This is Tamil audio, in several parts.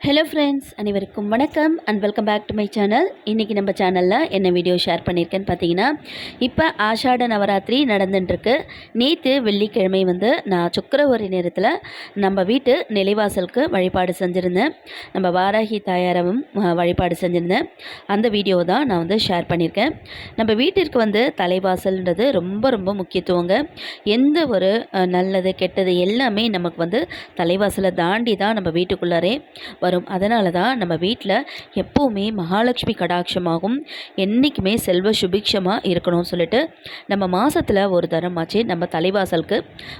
ஹலோ ஃப்ரெண்ட்ஸ் அனைவருக்கும் வணக்கம் and welcome back to my channel இன்றைக்கி நம்ம சேனலில் என்ன வீடியோ ஷேர் பண்ணியிருக்கேன்னு பார்த்தீங்கன்னா இப்போ ஆஷாட நவராத்திரி நடந்துட்டுருக்கு. நேற்று வெள்ளிக்கிழமை வந்து நான் சுக்கரவரி நேரத்தில் நம்ம வீட்டு நிலைவாசலுக்கு வழிபாடு செஞ்சுருந்தேன். நம்ம வாராகி தாயாரவும் வழிபாடு செஞ்சுருந்தேன். அந்த வீடியோ தான் நான் வந்து ஷேர் பண்ணியிருக்கேன் நம்ம வீட்டிற்கு வந்து தலைவாசல்ன்றது ரொம்ப ரொம்ப முக்கியத்துவங்க. எந்த ஒரு நல்லது கெட்டது எல்லாமே நமக்கு வந்து தலைவாசலை தாண்டி தான் நம்ம வீட்டுக்குள்ளாரே வரும். அதனால தான் நம்ம வீட்டில் எப்போவுமே மகாலட்சுமி கடாட்சமாகும் என்றைக்குமே செல்வ சுபிக்ஷமாக இருக்கணும்னு சொல்லிட்டு நம்ம மாதத்தில் ஒரு தரமாச்சு நம்ம தலைவாசலுக்கு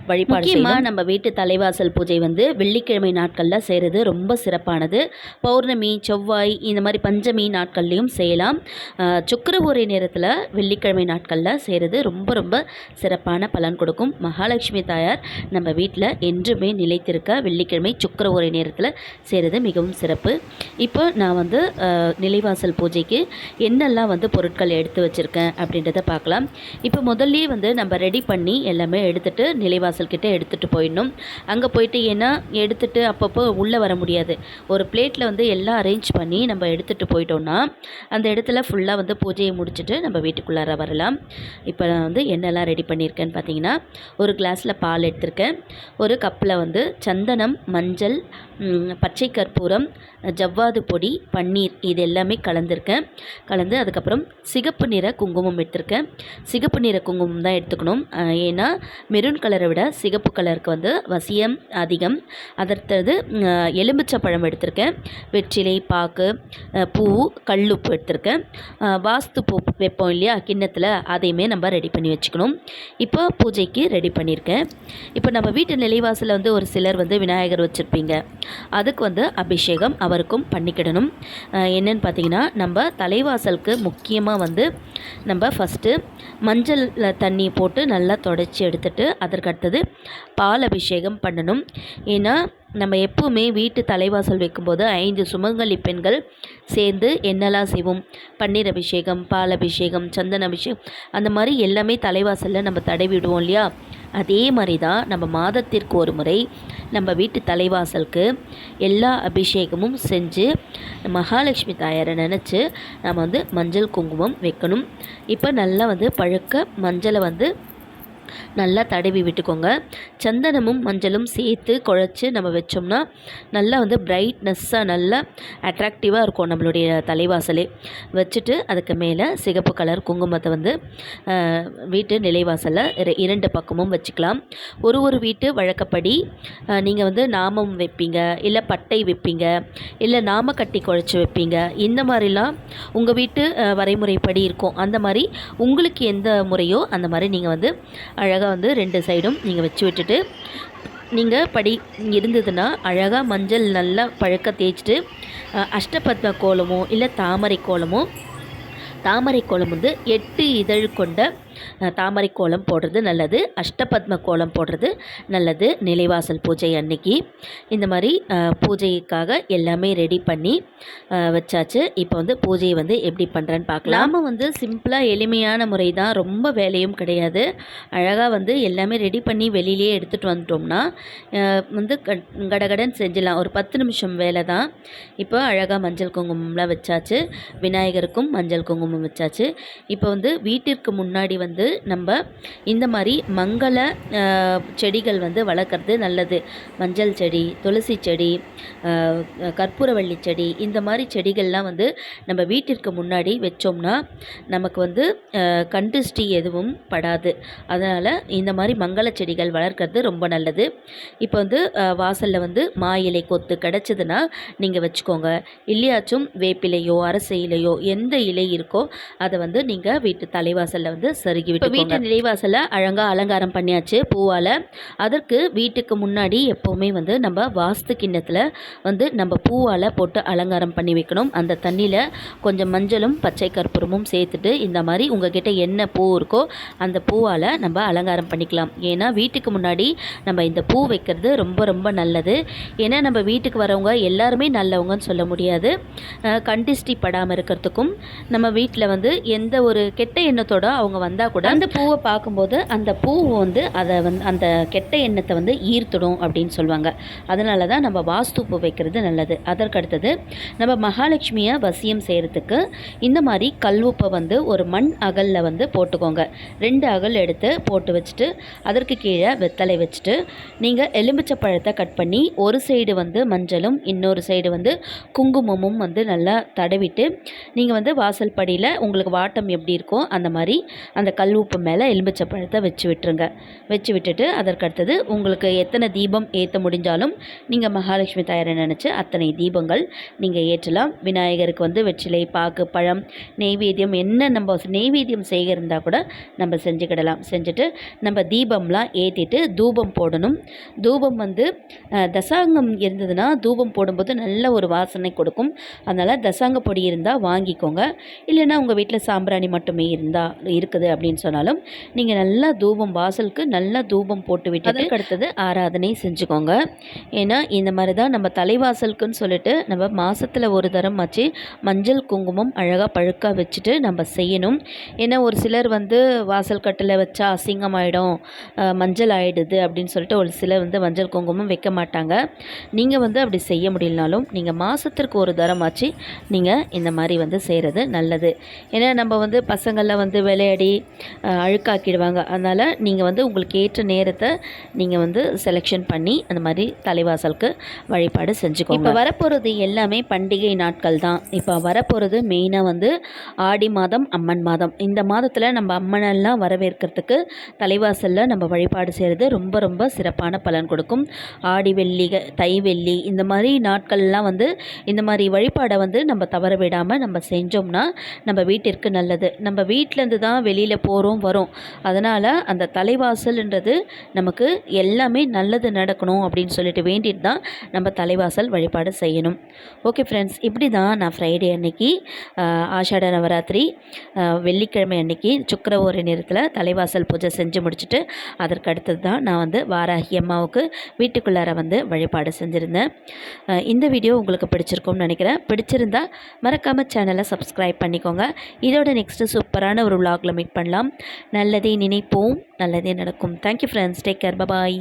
வழிபாடு செய்யணும் நம்ம வீட்டு தலைவாசல் பூஜை வந்து வெள்ளிக்கிழமை நாட்களில் செய்கிறது ரொம்ப சிறப்பானது. பௌர்ணமி செவ்வாய் இந்த மாதிரி பஞ்சமி நாட்கள்லையும் செய்யலாம். ஆஹ் சுக்கிரஹோரை நேரத்தில் வெள்ளிக்கிழமை நாட்களில் செய்கிறது ரொம்ப ரொம்ப சிறப்பான பலன் கொடுக்கும். மகாலட்சுமி தாயார் நம்ம வீட்டில் என்றுமே நிலைத்திருக்க வெள்ளிக்கிழமை சுக்கிரஹோரை நேரத்தில் செய்கிறது மிகவும் சிறப்பு. இப்போ நான் வந்து நிலைவாசல் பூஜைக்கு என்னெல்லாம் வந்து பொருட்கள் எடுத்து வச்சுருக்கேன் அப்படின்றத பார்க்கலாம். இப்போ முதல்லே வந்து நம்ம ரெடி பண்ணி எல்லாமே எடுத்துகிட்டு நிலைவாசல் கிட்டே எடுத்துகிட்டு போயிடணும். அங்கே போயிட்டு ஏன்னா எடுத்துகிட்டு அப்பப்போ உள்ளே வர முடியாது. ஒரு பிளேட்டில் வந்து எல்லாம் அரேஞ்ச் பண்ணி நம்ம எடுத்துகிட்டு போயிட்டோம்னா அந்த இடத்துல ஃபுல்லாக வந்து பூஜையை முடிச்சுட்டு நம்ம வீட்டுக்குள்ளார வரலாம். இப்போ நான் வந்து என்னெல்லாம் ரெடி பண்ணியிருக்கேன்னு பார்த்தீங்கன்னா ஒரு கிளாஸில் பால் எடுத்திருக்கேன். ஒரு கப்பில் வந்து சந்தனம் மஞ்சள் பச்சை கற்பூரம் ஜவ்வாது பொடி பன்னீர் இது எல்லாமே கலந்துருக்கேன். கலந்து அதுக்கப்புறம் சிகப்பு நிற குங்குமம் எடுத்திருக்கேன். சிகப்பு நிற குங்குமம் தான் எடுத்துக்கணும். ஏன்னா மெரூன் கலரை விட சிகப்பு கலருக்கு வந்து வசியம் அதிகம். அதற்கது எலுமிச்சை பழம் எடுத்திருக்கேன். வெற்றிலை பாக்கு பூ கல்லுப்பு எடுத்திருக்கேன். வாஸ்து பூ வைப்போம் இல்லையா கிண்ணத்தில் அதையுமே நம்ம ரெடி பண்ணி வச்சுக்கணும். இப்போ பூஜைக்கு ரெடி பண்ணியிருக்கேன். இப்போ நம்ம வீட்டு நிலைவாசலில் வந்து ஒரு சிலர் வந்து விநாயகர் வச்சுருப்பீங்க. அதுக்கு வந்து அபிஷேகம் அபிஷேகம் அவருக்கும் பண்ணிக்கிடணும். என்னென்னு பார்த்தீங்கன்னா நம்ம தலைவாசலுக்கு முக்கியமாக வந்து நம்ம ஃபஸ்ட்டு மஞ்சள் தண்ணி போட்டு நல்லா தொடச்சி எடுத்துட்டு அதற்கு அடுத்தது பால் அபிஷேகம் பண்ணணும். ஏன்னா நம்ம எப்பவுமே வீட்டு தலைவாசல் வைக்கும்போது ஐந்து சுமங்கலி பெண்கள் சேர்ந்து என்னெல்லாம் செய்வோம்? பன்னீர் அபிஷேகம் பால் அபிஷேகம் சந்தன அபிஷேகம் அந்த மாதிரி எல்லாமே தலைவாசலில் நம்ம தடவிடுவோம் இல்லையா? அதே மாதிரி தான் நம்ம மாதத்திற்கு ஒரு முறை நம்ம வீட்டு தலைவாசலுக்கு எல்லா அபிஷேகமும் செஞ்சு மகாலட்சுமி தாயாரை நினச்சி நம்ம வந்து மஞ்சள் குங்குமம் வைக்கணும். இப்போ நல்லா வந்து பழுக்க மஞ்சளை வந்து நல்லா தடவி விட்டுக்கோங்க. சந்தனமும் மஞ்சளும் சேர்த்து குழச்சி நம்ம வச்சோம்னா நல்லா வந்து பிரைட்னஸ்ஸாக நல்லா அட்ராக்டிவாக இருக்கும் நம்மளுடைய தலைவாசலே. வச்சுட்டு அதுக்கு மேலே சிகப்பு கலர் குங்குமத்தை வந்து வீட்டு நிலைவாசலில் இரண்டு பக்கமும் வச்சுக்கலாம். ஒரு ஒரு வீட்டு வழக்கப்படி நீங்கள் வந்து நாமம் வைப்பீங்க இல்லை பட்டை வைப்பீங்க இல்லை நாம கட்டி குழச்சி வைப்பீங்க. இந்த மாதிரிலாம் உங்கள் வீட்டு வரைமுறைப்படி இருக்கும். அந்த மாதிரி உங்களுக்கு எந்த முறையோ அந்த மாதிரி நீங்கள் வந்து அழகாக வந்து ரெண்டு சைடும் நீங்கள் வச்சு விட்டுட்டு நீங்கள் படி இருந்ததுன்னா அழகாக மஞ்சள் நல்லா பழுக்க தேய்ச்சிட்டு அஷ்டபத்ம கோலமோ இல்லை தாமரை கோலமோ தாமரை கோலம் வந்து எட்டு இதழ் கொண்ட தாமரை கோலம் போடுறது நல்லது. அஷ்டபத்ம கோலம் போடுறது நல்லது. நிலைவாசல் பூஜை அன்னைக்கு. இந்த மாதிரி பூஜைக்காக எல்லாமே ரெடி பண்ணி வச்சாச்சு. இப்போ வந்து பூஜையை வந்து எப்படி பண்ணுறேன்னு பார்க்கலாம். நாம் வந்து சிம்பிளாக எளிமையான முறை தான் ரொம்ப வேலையும் கிடையாது. அழகாக வந்து எல்லாமே ரெடி பண்ணி வெளியிலேயே எடுத்துகிட்டு வந்துட்டோம்னா வந்து கட்- கடகடன் செஞ்சிடலாம். ஒரு பத்து நிமிஷம் வேலை தான். இப்போ அழகாக மஞ்சள் குங்குமம்லாம் வச்சாச்சு. விநாயகருக்கும் மஞ்சள் குங்குமம் வச்சாச்சு. இப்போ வந்து வீட்டிற்கு முன்னாடி வந்து வந்து நம்ம இந்த மாதிரி மங்கள செடிகள் வந்து வளர்க்குறது நல்லது. மஞ்சள் செடி துளசி செடி கற்பூரவள்ளி செடி இந்த மாதிரி செடிகள்லாம் வந்து நம்ம வீட்டிற்கு முன்னாடி வச்சோம்னா நமக்கு வந்து கண்டுஷ்டி எதுவும் படாது. அதனால் இந்த மாதிரி மங்கள செடிகள் வளர்க்குறது ரொம்ப நல்லது. இப்போ வந்து வாசலில் வந்து மா இலை கொத்து கிடச்சிதுன்னா நீங்கள் வச்சுக்கோங்க. இல்லையாச்சும் வேப்பிலையோ அரச இலையோ எந்த இலை இருக்கோ அதை வந்து நீங்கள் வீட்டு தலைவாசலில் வந்து சரி சருகி விட்டு வீட்டு நிலைவாசலை அழகாக அலங்காரம் பண்ணியாச்சு பூவால். அதற்கு வீட்டுக்கு முன்னாடி எப்போவுமே வந்து நம்ம வாஸ்து கிண்ணத்தில் வந்து நம்ம பூவால் போட்டு அலங்காரம் பண்ணி வைக்கணும். அந்த தண்ணியில் கொஞ்சம் மஞ்சளும் பச்சை கற்பூரமும் சேர்த்துட்டு இந்த மாதிரி உங்ககிட்ட என்ன பூ இருக்கோ அந்த பூவால் நம்ம அலங்காரம் பண்ணிக்கலாம். ஏன்னா வீட்டுக்கு முன்னாடி நம்ம இந்த பூ வைக்கிறது ரொம்ப ரொம்ப நல்லது. ஏன்னா நம்ம வீட்டுக்கு வரவங்க எல்லாருமே நல்லவங்கன்னு சொல்ல முடியாது. கண்டிஷ்டி படாமல் இருக்கிறதுக்கும் நம்ம வீட்டில் வந்து எந்த ஒரு கெட்ட எண்ணத்தோட அவங்க வந்தால் இருந்தால் கூட அந்த பூவை பார்க்கும்போது அந்த பூ வந்து அதை வந்து அந்த கெட்ட எண்ணத்தை வந்து ஈர்த்துடும் அப்படின்னு சொல்லுவாங்க. அதனால தான் நம்ம வாஸ்து பூ வைக்கிறது நல்லது. அதற்கடுத்தது நம்ம மகாலட்சுமியை வசியம் செய்கிறதுக்கு இந்த மாதிரி கல்வுப்பை வந்து ஒரு மண் அகலில் வந்து போட்டுக்கோங்க. ரெண்டு அகல் எடுத்து போட்டு வச்சுட்டு அதற்கு கீழே வெத்தலை வச்சுட்டு நீங்கள் எலுமிச்சை பழத்தை கட் பண்ணி ஒரு சைடு வந்து மஞ்சளும் இன்னொரு சைடு வந்து குங்குமமும் வந்து நல்லா தடவிட்டு நீங்கள் வந்து வாசல் படியில் உங்களுக்கு வாட்டம் எப்படி இருக்கோ அந்த மாதிரி அந்த கல் உப்பு மேலே எலுமிச்சை பழத்தை வச்சு விட்டுருங்க. வச்சு விட்டுட்டு அதற்கடுத்தது உங்களுக்கு எத்தனை தீபம் ஏற்ற முடிஞ்சாலும் நீங்கள் மகாலட்சுமி தாயாரை நினச்சி அத்தனை தீபங்கள் நீங்கள் ஏற்றலாம். விநாயகருக்கு வந்து வெற்றிலை பாக்கு பழம் நெய்வேத்தியம் என்ன நம்ம நெய்வேத்தியம் செய்ய இருந்தால் கூட நம்ம செஞ்சுக்கிடலாம். செஞ்சுட்டு நம்ம தீபம்லாம் ஏற்றிட்டு தூபம் போடணும். தூபம் வந்து தசாங்கம் இருந்ததுன்னா தூபம் போடும்போது நல்ல ஒரு வாசனை கொடுக்கும். அதனால் தசாங்க பொடி இருந்தால் வாங்கிக்கோங்க. இல்லைன்னா உங்கள் வீட்டில் சாம்பிராணி மட்டுமே இருந்தால் இருக்குது அப்படின்னு சொன்னாலும் நீங்கள் நல்லா தூபம் வாசலுக்கு நல்லா தூபம் போட்டு விட்டு அடுத்தது ஆராதனை செஞ்சுக்கோங்க. ஏன்னா இந்த மாதிரி தான் நம்ம தலைவாசலுக்குன்னு சொல்லிட்டு நம்ம மாதத்தில் ஒரு தரம் வச்சு மஞ்சள் குங்குமம் அழகாக பழுக்காக வச்சுட்டு நம்ம செய்யணும். ஏன்னா ஒரு சிலர் வந்து வாசல் கட்டில் வச்சா அசிங்கமாயிடும் மஞ்சள் ஆயிடுது அப்படின்னு சொல்லிட்டு ஒரு சிலர் வந்து மஞ்சள் குங்குமம் வைக்க மாட்டாங்க. நீங்கள் வந்து அப்படி செய்ய முடியலனாலும் நீங்கள் மாதத்திற்கு ஒரு தரமாச்சு நீங்கள் இந்த மாதிரி வந்து செய்கிறது நல்லது. ஏன்னா நம்ம வந்து பசங்கள்லாம் வந்து விளையாடி அழுக்காக்கிடுவாங்க. அதனால் நீங்கள் வந்து உங்களுக்கு ஏற்ற நேரத்தை நீங்கள் வந்து செலெக்ஷன் பண்ணி அந்த மாதிரி தலைவாசலுக்கு வழிபாடு செஞ்சுக்கோங்க. இப்போ வரப்போகிறது எல்லாமே பண்டிகை நாட்கள் தான். இப்போ வரப்போகிறது மெயினாக வந்து ஆடி மாதம் அம்மன் மாதம். இந்த மாதத்தில் நம்ம அம்மனெல்லாம் வரவேற்கிறதுக்கு தலைவாசலில் நம்ம வழிபாடு செய்கிறது ரொம்ப ரொம்ப சிறப்பான பலன் கொடுக்கும். ஆடி வெள்ளி தை வெள்ளி இந்த மாதிரி நாட்கள்லாம் வந்து இந்த மாதிரி வழிபாடை வந்து நம்ம தவற விடாமல் நம்ம செஞ்சோம்னா நம்ம வீட்டிற்கு நல்லது. நம்ம வீட்டிலேருந்து தான் வெளியில் போகிறோம் வரோம். அதனால் அந்த தலைவாசல்ன்றது நமக்கு எல்லாமே நல்லது நடக்கணும் அப்படின்னு சொல்லிட்டு வேண்டிட்டு தான் நம்ம தலைவாசல் வழிபாடு செய்யணும். ஓகே ஃப்ரெண்ட்ஸ் இப்படி தான் நான் ஃப்ரைடே அன்னைக்கு ஆஷாட நவராத்திரி வெள்ளிக்கிழமை அன்னைக்கு சுக்கர ஒரு நேரத்தில் தலைவாசல் பூஜை செஞ்சு முடிச்சுட்டு அதற்கு அடுத்தது தான் நான் வந்து வாராகி அம்மாவுக்கு வீட்டுக்குள்ளார வந்து வழிபாடு செஞ்சுருந்தேன். இந்த வீடியோ உங்களுக்கு பிடிச்சிருக்கும்னு நினைக்கிறேன். பிடிச்சிருந்தா மறக்காமல் சேனலை சப்ஸ்கிரைப் பண்ணிக்கோங்க. இதோட நெக்ஸ்ட்டு சூப்பரான ஒரு விலாகில் மீட் பண்ணலாம் நல்லதே நினைப்போம். நல்லதே நடக்கும். Thank you friends take care bye bye